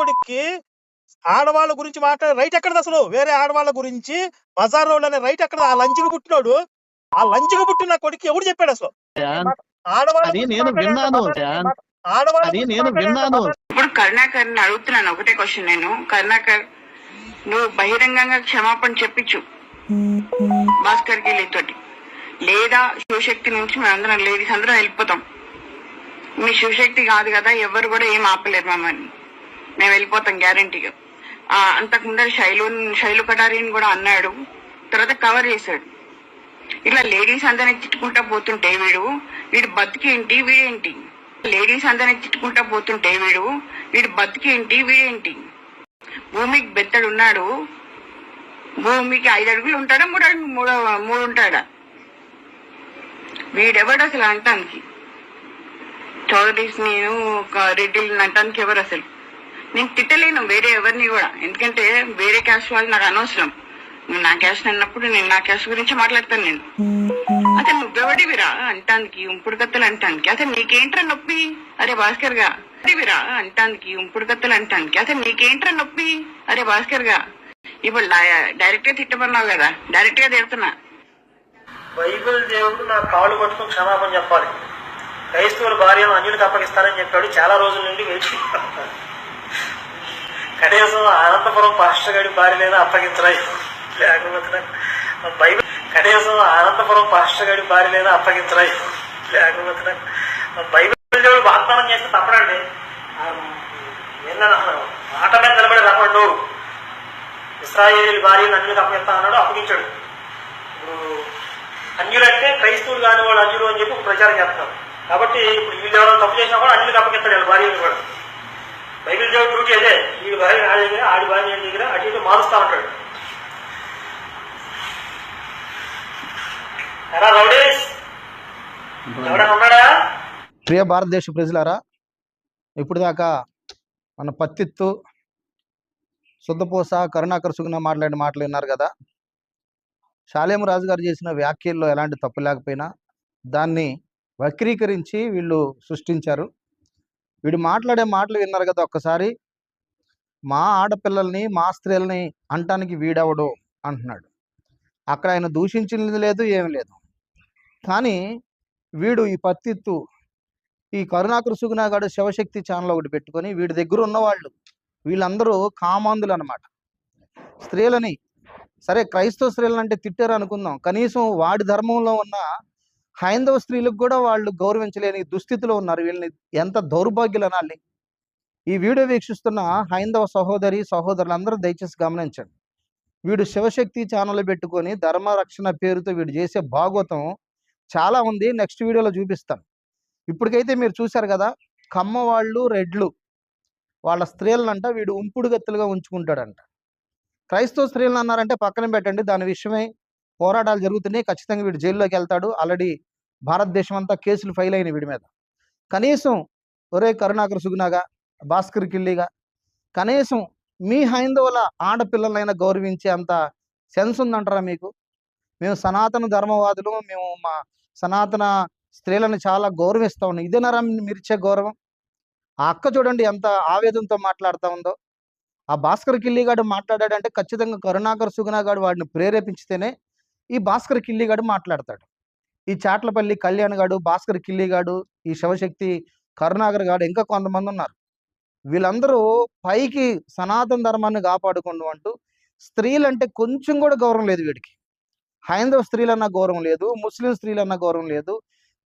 కొడుక్కి ఆడవాళ్ళ గురించి మాట్లాడే రైట్ ఎక్కడది అసలు? వేరే ఆడవాళ్ళ గురించి బజార్ రోడ్ అనే రైట్ ఎక్కడ? ఆ లంచికి పుట్టినోడు. ఆ లంచికి పుట్టిన కొడుకు ఎవడు చెప్పాడు అసలు? ఆడవాళ్ళ నేను విన్నాను నేను విన్నాను. ఇప్పుడు కరుణాకర్ని అడుగుతున్నాను ఒకటే క్వశ్చన్ నేను. కరుణాకర్ నువ్వు బహిరంగంగా క్షమాపణ చెప్పించు భాస్కర్కి తోటి లేదా శివశక్తి నుంచి మేమందరం లేడీస్ అందరం వెళ్ళిపోతాం. మీ శివశక్తి కాదు కదా ఎవరు కూడా ఏం ఆపలేరు మమ్మల్ని. మేము వెళ్ళిపోతాం గ్యారంటీగా అంతకు ముందర శైలు శైలు కటారిని కూడా అన్నాడు. తర్వాత కవర్ చేశాడు. ఇట్లా లేడీస్ అందరిని తిట్టుకుంటా పోతుంటే వీడు వీడు బతికేంటి వీడేంటి? లేడీస్ అందరిని తిట్టుకుంటా పోతుంటే వీడు వీడు బతికేంటి వీడేంటి? భూమికి బెత్తడు ఉన్నాడు. భూమికి ఐదు అడుగులు ఉంటాడా మూడు అడుగులు మూడు మూడు ఉంటాడా? వీడెవడు అసలు అంటానికి చౌదరీస్ నేను ఒక రెడ్డిని అంటానికి ఎవరు అసలు? నేను తిట్టలేను వేరే ఎవరిని కూడా. ఎందుకంటే వేరే క్యాష్ వాళ్ళు నాకు అనవసరం. నువ్వు నా క్యాస్ట్ అన్నప్పుడు నేను నా క్యాష్ గురించి మాట్లాడతాను నేను. అసలు నువ్వెవడివిరా అంటానికి ఉంపుడు కత్తలు అంటానికి. అసలు నీకేంట్రా నొప్పి? అరే భాస్కర్గా. అదేవిరా అంటానికి ఉంపుడు కత్తలు అంటానికి. అసలు నీకేంట్రా నొప్పి? అరే భాస్కర్గా. ఇప్పుడు డైరెక్ట్గా తిట్టమన్నావు కదా. డైరెక్ట్గా తిడుతున్నా. బైబిల్ దేవుడు నా కాళ్ళు పట్టుకుని క్షమాపణ చెప్పాలి. క్రైస్తవుల భార్యను అన్యులకు అప్పగిస్తానని చెప్పాడు. చాలా రోజుల నుండి వేచి కనీసం అనంతపురం పాస్టర్ గడి భార్యనైనా అప్పగించరా లేకపోతే బైబిల్ కనీసం అనంతపురం పాస్టర్ గడి భార్యనైనా అప్పగించరా లేకపోతే బైబిల్ దేవుడు వాగ్దానం చేస్తే తప్పడండి. ఆ, మాట మీద నిలబడి రమ్మడు ఇస్రాయేల్ భార్యను అన్యులకు అప్పగిస్తా అన్నాడు అప్పగించాడు. ఇప్పుడు అన్యులంటే క్రైస్తవులు కాని వాళ్ళు అన్యులు అని చెప్పి ప్రచారం చేస్తున్నారు కాబట్టి ఇప్పుడు వీళ్ళు ఎవరైనా తప్పు చేసినా కూడా అన్యులకు అప్పగిస్తాడు వీళ్ళ భార్యను కూడా. బైబిల్ దేవుడు డ్యూటీ అదే వీడి భార్య నా దగ్గర ఆడి భార్య నీ దగ్గర అటు ఇటు మారుస్తా ఉంటాడు. ఎరా రౌడీస్? ఎవడన్నా ఉన్నాడా? ప్రియ భారతదేశ ప్రజలారా ఇప్పుడు దాకా మన పత్తిత్తు శుద్ధపూస కరుణాకర్ సుగుణ మాట్లాడిన మాటలు విన్నారు కదా. శాలేము రాజు గారు చేసిన వ్యాఖ్యల్లో ఎలాంటి తప్పు లేకపోయినా దాన్ని వక్రీకరించి వీళ్ళు సృష్టించారు. వీడు మాట్లాడే మాటలు విన్నారు కదా ఒక్కసారి. మా ఆడపిల్లల్ని మా స్త్రీలని అంటానికి వీడవడు? అంటున్నాడు. అక్కడ ఆయన దూషించింది లేదు ఏమీ లేదు. కానీ వీడు ఈ పత్తిత్తు ఈ కరుణాకర సుగుణాగాడు శివశక్తి ఛానల్ ఒకటి పెట్టుకొని వీడి దగ్గర ఉన్నవాళ్ళు వీళ్ళందరూ కామాంధులు అనమాట స్త్రీలని సరే క్రైస్తవ స్త్రీలను అంటే తిట్టారు అనుకుందాం. కనీసం వాడి ధర్మంలో ఉన్న హైందవ స్త్రీలకు కూడా వాళ్ళు గౌరవించలేని దుస్థితిలో ఉన్నారు. వీళ్ళని ఎంత దౌర్భాగ్యులు అనాలి ఈ వీడియో వీక్షిస్తున్న హైందవ సహోదరి సహోదరులందరూ దయచేసి గమనించండి. వీడు శివశక్తి ఛానల్ పెట్టుకొని ధర్మరక్షణ పేరుతో వీడు చేసే భాగవతం చాలా ఉంది. నెక్స్ట్ వీడియోలో చూపిస్తాను. ఇప్పటికైతే మీరు చూశారు కదా కమ్మ వాళ్ళు రెడ్లు. వాళ్ళ స్త్రీలనంట వీడు ఉంపుడు గత్తులుగా ఉంచుకుంటాడంట. క్రైస్తవ స్త్రీలను అన్నారంటే పక్కన పెట్టండి. దాని విషయమై పోరాటాలు జరుగుతున్నాయి. ఖచ్చితంగా వీడు జైల్లోకి వెళ్తాడు. ఆల్రెడీ భారతదేశం అంతా కేసులు ఫైల్ అయినాయి వీడి మీద. కనీసం ఒరే కరుణాకర్ సుగునాగా భాస్కర్ కిల్లిగా కనీసం మీ హైందవుల ఆడపిల్లలైనా గౌరవించే అంత సెన్స్ ఉందంటారా మీకు? మేము సనాతన ధర్మవాదులు మేము మా సనాతన స్త్రీలను చాలా గౌరవిస్తూ ఉన్నాం. ఇదేనారా మీరిచ్చే గౌరవం? ఆ అక్క చూడండి ఎంత ఆవేదంతో మాట్లాడుతూ ఉందో. ఆ భాస్కర్ కిల్లిగాడు మాట్లాడాడంటే ఖచ్చితంగా కరుణాకర్ సుగుణాగాడు వాడిని ప్రేరేపించితేనే ఈ భాస్కర్ కిల్లిగాడు మాట్లాడతాడు. ఈ చాట్లపల్లి కళ్యాణ్ గాడు భాస్కర్ కిల్లిగాడు ఈ శివశక్తి కరుణాకర్ గాడు ఇంకా కొంతమంది ఉన్నారు వీళ్ళందరూ పైకి సనాతన ధర్మాన్ని కాపాడుకుంటూ అంటూ స్త్రీలంటే కొంచెం కూడా గౌరవం లేదు వీడికి. హైందవ స్త్రీలన్నా గౌరవం లేదు ముస్లిం స్త్రీలన్నా గౌరవం లేదు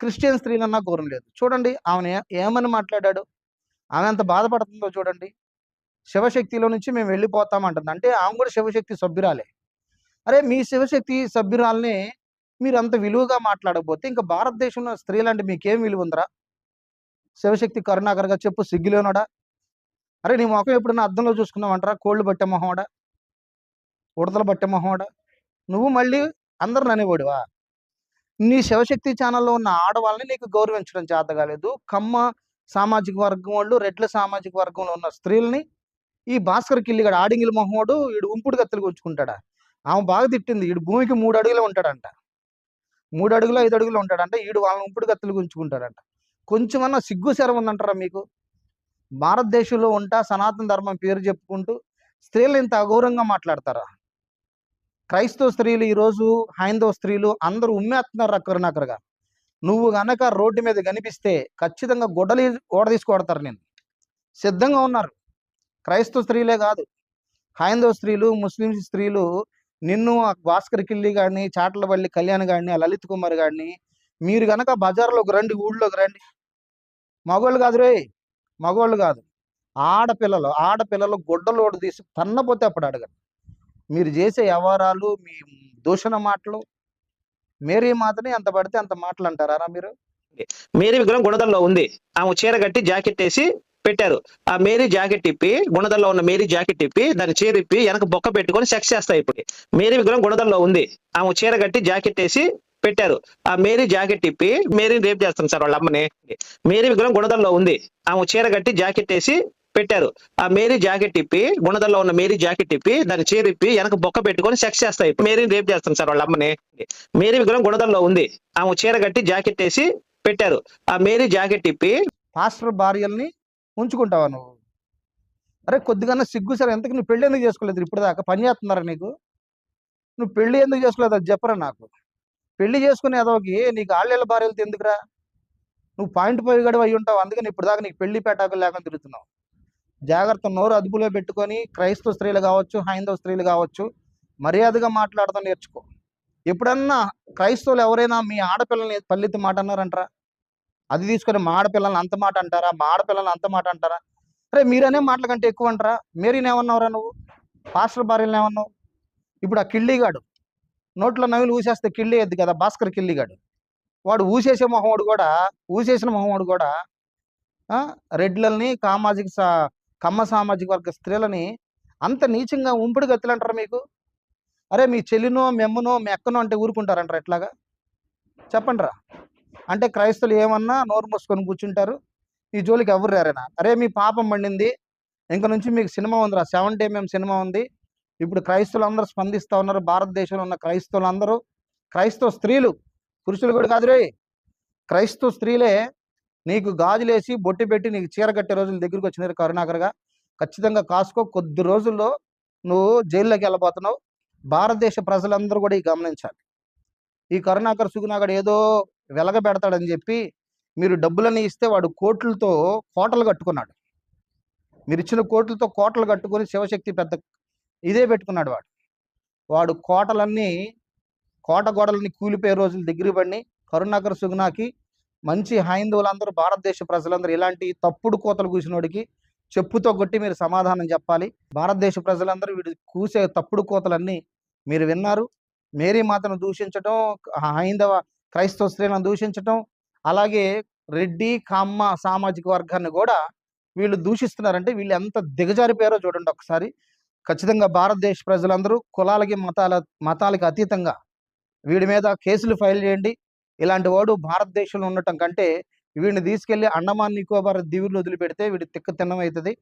క్రిస్టియన్ స్త్రీలన్నా గౌరవం లేదు. చూడండి ఆమె ఏమని మాట్లాడాడు? ఆమె ఎంత బాధపడుతుందో చూడండి. శివశక్తిలో నుంచి మేము వెళ్ళిపోతామంటుంది అంటే ఆమె కూడా శివశక్తి సభ్యురాలే. అరే మీ శివశక్తి సభ్యురాల్ని మీరు అంత విలువగా మాట్లాడకపోతే ఇంకా భారతదేశంలో స్త్రీలంటే మీకేం విలువ ఉందరా శివశక్తి కరుణాకర్గా చెప్పు సిగ్గులేనోడా? అరే నీ ముఖం ఎప్పుడన్నా అద్దంలో చూసుకున్నామంటారా కోళ్ళు బట్టే మొహమాడా? ఉడతలు బట్టే మొహమాడా? నువ్వు మళ్ళీ అందరు ననేవాడువా నీ శివశక్తి ఛానల్లో ఉన్న ఆడవాళ్ళని నీకు గౌరవించడం చేత కాలేదు. కమ్మ సామాజిక వర్గం వాళ్ళు రెడ్ల సామాజిక వర్గంలో ఉన్న స్త్రీలని ఈ భాస్కర్ కిల్లిగాడు ఆడింగిల మొహోడు వీడు ఉంపుడు కత్తులు గుచ్చుకుంటాడా? ఆమె బాగా తిట్టింది. వీడు భూమికి మూడు అడుగులు ఉంటాడంట. మూడు అడుగులు ఐదు అడుగులు ఉంటాడంట. వీడు వాళ్ళని ఉంపుడు కత్తులు గుంచుకుంటాడంట కొంచెమన్నా సిగ్గు శరం ఉందంటారా మీకు? భారతదేశంలో ఉంటా సనాతన ధర్మం పేరు చెప్పుకుంటూ స్త్రీలు ఇంత అఘోరంగా మాట్లాడతారా? క్రైస్తవ స్త్రీలు ఈరోజు హైందవ స్త్రీలు అందరూ ఉమ్మేస్తున్నారు కరుణాకరగా నువ్వు గనక రోడ్డు మీద కనిపిస్తే ఖచ్చితంగా గొడ్డలు ఓడ తీసుకొడతారు నేను సిద్ధంగా ఉన్నారు. క్రైస్తవ స్త్రీలే కాదు. హైందవ స్త్రీలు ముస్లిం స్త్రీలు నిన్ను ఆ భాస్కర్ కిల్లి గారిని చాట్లబల్లి కళ్యాణ్ గారిని ఆ లలిత్ కుమార్ గారిని మీరు గనక బజార్లోకి రండి ఊళ్ళోకి రండి. మగవాళ్ళు కాదు రే మగవాళ్ళు కాదు. ఆడపిల్లలు ఆడపిల్లలు గొడ్డలోడు తీసి తన్నపోతే అప్పుడు అడగండి మీరు చేసే వ్యవహారాలు మీ దూషణ మాటలు మేరీ మాతని ఎంత పడితే అంత మాటలు అంటారా మీరు? మేరీ విగ్రహం గుణదంలో ఉంది. ఆమె చీర కట్టి జాకెట్ వేసి పెట్టారు. ఆ మేరీ జాకెట్ ఇప్పి గుణదల్లో ఉన్న మేరీ జాకెట్ ఇప్పి దాన్ని చీరిప్పి వెనక బొక్క పెట్టుకొని సెక్స్ చేస్తాయి ఇప్పుడు. మేరీ విగ్రహం గుణదల్లో ఉంది. ఆమె చీర కట్టి జాకెట్ వేసి పెట్టారు. ఆ మేరీ జాకెట్ ఇప్పి మేరీని రేపు చేస్తాను సార్ వాళ్ళ అమ్మని. మేరీ విగ్రహం గుణదల్లో ఉంది. ఆమె చీర కట్టి జాకెట్ వేసి పెట్టారు. ఆ మేరీ జాకెట్ ఇప్పి గుణదల్లో ఉన్న మేరీ జాకెట్ ఇప్పి దాన్ని చీరిప్పి వెనక బొక్క పెట్టుకొని సెక్స్ చేస్తాయి మేరీని రేపు చేస్తాను సార్ వాళ్ళ అమ్మని. మేరీ విగ్రహం గుణదల్లో ఉంది. ఆమె చీర కట్టి జాకెట్ వేసి పెట్టారు. ఆ మేరీ జాకెట్ ఇప్పి పాస్టర్ భార్యల్ని ఉంచుకుంటావా నువ్వు? అరే కొద్దిగా సిగ్గు సరే ఎంతకు నువ్వు పెళ్ళి ఎందుకు చేసుకోలేదు? ఇప్పుడు దాకా పని చేస్తున్నారా నీకు? నువ్వు పెళ్ళి ఎందుకు చేసుకోలేదు? అది చెప్పరా నాకు? పెళ్ళి చేసుకునే అదోకి నీకు ఆళ్ళేళ్ళ భార్యలతో ఎందుకురా? నువ్వు పాయింట్ పోయి గడివి అయి ఉంటావు అందుకని ఇప్పుడు దాకా నీకు పెళ్ళి పేటాకులు లేకుండా తిరుగుతున్నావు. జాగ్రత్త నోరు అదుపులో పెట్టుకొని క్రైస్తవ స్త్రీలు కావచ్చు హైందవ స్త్రీలు కావచ్చు మర్యాదగా మాట్లాడటం నేర్చుకో. ఎప్పుడన్నా క్రైస్తవులు ఎవరైనా మీ ఆడపిల్లని పల్లెత్తి మాట అన్నారంటారా అది తీసుకొని మాడపిల్లల్ని అంత మాట అంటారా? మాడపిల్లల్ని అంత మాట అంటారా? అరే మీరనే మాటల కంటే ఎక్కువ అంటారా మేరీని ఏమన్నావురా నువ్వు? పాస్టర్ భార్యలను ఏమన్నావు? ఇప్పుడు ఆ కిళ్ళిగాడు నోట్లో నవ్వులు ఊసేస్తే కిళ్ళి ఎద్దు కదా భాస్కర్ కిళ్ళిగాడు. వాడు ఊసేసే మొహముడు కూడా ఊసేసిన మొహముడు కూడా ఆ, రెడ్లని సామాజిక సా కమ్మ సామాజిక వర్గ స్త్రీలని అంత నీచంగా ఉంపుడు గతులు మీకు? అరే మీ చెల్లినో మెమ్మనో మెక్కనో అంటే ఊరుకుంటారంటారా ఎట్లాగా? చెప్పండి రా అంటే క్రైస్తవులు ఏమన్నా నోరు మూసుకొని కూర్చుంటారు? ఈ జోలికి ఎవరు రారేనా? అరే మీ పాపం పండింది. ఇంక నుంచి మీకు సినిమా ఉందిరా. సెవెంటీ ఎంఎం సినిమా ఉంది. ఇప్పుడు క్రైస్తవులు అందరూ స్పందిస్తూ ఉన్నారు. భారతదేశంలో ఉన్న క్రైస్తవులు అందరూ క్రైస్తవ స్త్రీలు పురుషులు కూడా కాదురే క్రైస్తవ స్త్రీలే నీకు గాజులేసి బొట్టి పెట్టి నీకు చీర కట్టే రోజులు దగ్గరికి వచ్చినారు కరుణాకర్గా ఖచ్చితంగా కాసుకో. కొద్ది రోజుల్లో నువ్వు జైల్లోకి వెళ్ళబోతున్నావు. భారతదేశ ప్రజలందరూ కూడా ఈ గమనించాలి. ఈ కరుణాకర్ సుగునాగడు ఏదో వెలగబెడతాడని చెప్పి మీరు డబ్బులని ఇస్తే వాడు కోట్లతో కోటలు కట్టుకున్నాడు. మీరు ఇచ్చిన కోట్లతో కోటలు కట్టుకొని శివశక్తి పెద్ద ఇదే పెట్టుకున్నాడు వాడు. వాడు కోటలన్నీ కోట గోడలన్నీ కూలిపోయే రోజులు దగ్గర పడి కరుణాకర్ సుగునాకి మంచి హైందవులందరూ భారతదేశ ప్రజలందరూ ఇలాంటి తప్పుడు కోతలు కూసినోడికి చెప్పుతో కొట్టి మీరు సమాధానం చెప్పాలి. భారతదేశ ప్రజలందరూ వీడి కూసే తప్పుడు కోతలన్నీ మీరు విన్నారు. మేరీ మాతను దూషించడం హైందవ క్రైస్తవ స్త్రీలను దూషించటం అలాగే రెడ్డి కమ్మ సామాజిక వర్గాన్ని కూడా వీళ్ళు దూషిస్తున్నారంటే వీళ్ళు ఎంత దిగజారిపోయారో చూడండి ఒకసారి. ఖచ్చితంగా భారతదేశ ప్రజలందరూ కులాలకి మతాల మతాలకి అతీతంగా వీడి మీద కేసులు ఫైల్ చేయండి. ఇలాంటి వాడు భారతదేశంలో ఉండటం కంటే వీడిని తీసుకెళ్ళి అండమాన్ నికోబార్ దీవులు వదిలిపెడితే వీడి తిక్క తిన్నం అవుతుంది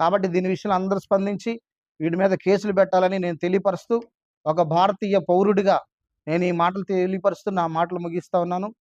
కాబట్టి దీని విషయంలో అందరూ స్పందించి వీడి మీద కేసులు పెట్టాలని నేను తెలియపరుస్తూ ఒక భారతీయ పౌరుడిగా నేను ఈ మాటలు తెలియపరుస్తూ నా మాటలు ముగిస్తా ఉన్నాను.